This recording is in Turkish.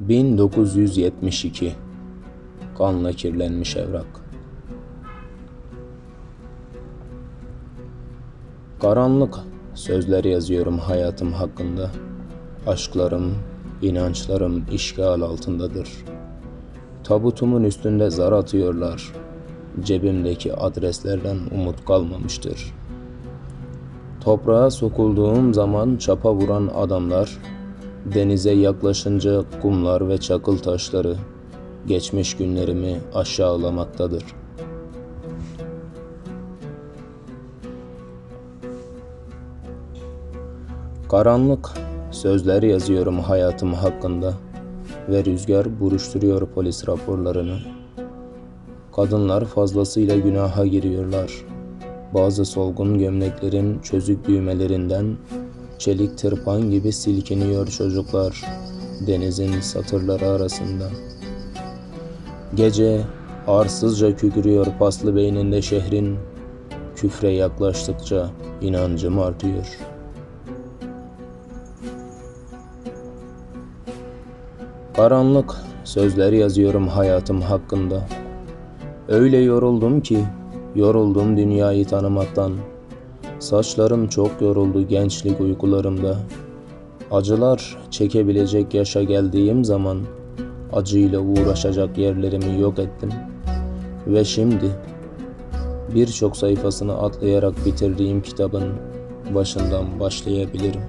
1972 Kanla kirlenmiş evrak Karanlık sözler yazıyorum hayatım hakkında. Aşklarım, inançlarım işgal altındadır. Tabutumun üstünde zar atıyorlar. Cebimdeki adreslerden umut kalmamıştır. Toprağa sokulduğum zaman çapa vuran adamlar, denize yaklaşınca kumlar ve çakıl taşları geçmiş günlerimi aşağılamaktadır. Karanlık sözler yazıyorum hayatım hakkında ve rüzgar buruşturuyor polis raporlarını. Kadınlar fazlasıyla günaha giriyorlar. Bazı solgun gömleklerin çözük düğmelerinden çelik tırpan gibi silkiniyor çocuklar denizin satırları arasında. Gece arsızca kükürüyor paslı beyninde şehrin. Küfre yaklaştıkça inancım artıyor. Karanlık sözler yazıyorum hayatım hakkında. Öyle yoruldum ki, yoruldum dünyayı tanımaktan. Saçlarım çok yoruldu gençlik uykularımda. Acılar çekebilecek yaşa geldiğim zaman acıyla uğraşacak yerlerimi yok ettim. Ve şimdi birçok sayfasını atlayarak bitirdiğim kitabın başından başlayabilirim.